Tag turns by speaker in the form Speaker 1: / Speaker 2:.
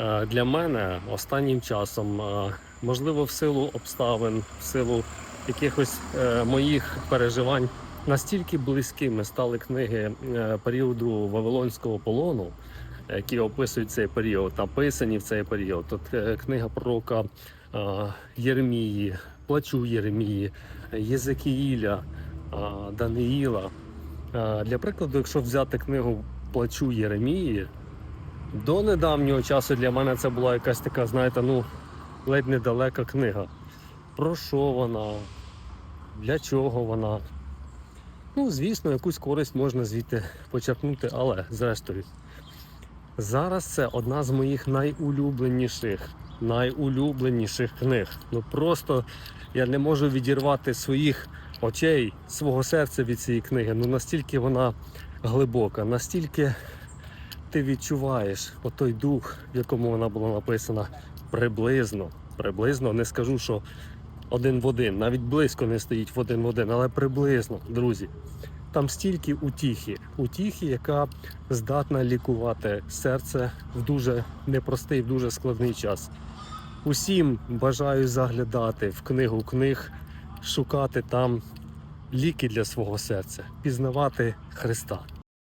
Speaker 1: Е, Для мене останнім часом, е, можливо, в силу обставин, в силу якихось е, моїх переживань, настільки близькими стали книги періоду Вавилонського полону, які описують цей період, написані в цей період. Тут книга пророка Єремії, Плачу Єремії, Єзекіїля, Даниїла. Для прикладу, якщо взяти книгу Плачу Єремії, до недавнього часу для мене це була якась така, знаєте, ну, ледь недалека книга. Про що вона? Для чого вона? Ну, звісно, якусь користь можна звідти почерпнути, але зрештою. Зараз це одна з моїх найулюбленіших, найулюбленіших книг. Ну просто я не можу відірвати своїх очей, свого серця від цієї книги. Ну настільки вона глибока, настільки ти відчуваєш отой дух, в якому вона була написана, приблизно. Приблизно не скажу, що один в один, навіть близько не стоїть в один в один, але приблизно, друзі. Там стільки утіхи, утіхи, яка здатна лікувати серце в дуже непростий, в дуже складний час. Усім бажаю заглядати в книгу книг, шукати там ліки для свого серця, пізнавати Христа.